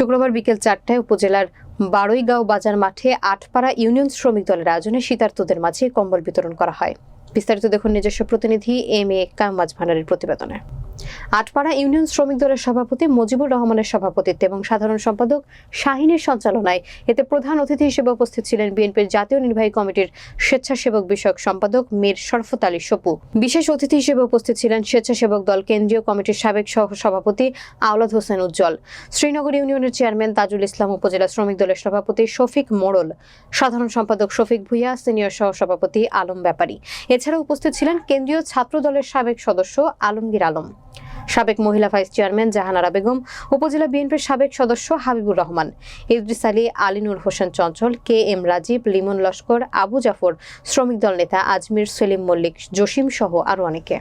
শুক্রবার বিকেল চারটায় উপজেলার বারৈগাঁও বাজার মাঠে আটপাড়া ইউনিয়ন শ্রমিক দলের আয়োজনে শীতার্থদের মাঝে কম্বল বিতরণ করা হয়। বিস্তারিত দেখুন নিজস্ব প্রতিনিধি এম এ কামাজ ভান্ডারের প্রতিবেদনে। আটপাড়া ইউনিয়ন শ্রমিক দলের সভাপতি মুজিবুর রহমানের সভাপতিত্বে এবং সাধারণ সম্পাদক শাহিনের সঞ্চালনায় এতে প্রধান অতিথি হিসেবে উপস্থিত ছিলেন বিএনপির জাতীয় নির্বাহী কমিটির স্বেচ্ছাসেবক বিষয়ক সম্পাদক মীর শরফত আলী সপু। বিশেষ অতিথি হিসেবে উপস্থিত ছিলেন স্বেচ্ছাসেবক দল কেন্দ্রীয় কমিটির সাবেক সহ সভাপতি আওলাদ হোসেন উজ্জ্বল। শ্রীনগর ইউনিয়নের চেয়ারম্যান তাজুল ইসলাম উপজেলা শ্রমিক দলের সভাপতি শফিক মোড়ল। সাধারণ সম্পাদক শফিক ভুইয়া, সিনিয়র সহ সভাপতি আলম ব্যাপারী। এছাড়া উপস্থিত ছিলেন কেন্দ্রীয় ছাত্র দলের সাবেক সদস্য আলমগীর আলম। সাবেক মহিলা ভাইস চেয়ারম্যান জাহানারা বেগম, উপজেলা বিএনপির সাবেক সদস্য হাবিবুর রহমান, ইদ্রিস আলী, আলিনুর হোসেন চঞ্চল, কে এম রাজীব, লিমন লস্কর, আবু জাফর, শ্রমিক দল নেতা আজমির সেলিম মল্লিক, জসিম সহ আরও অনেকে।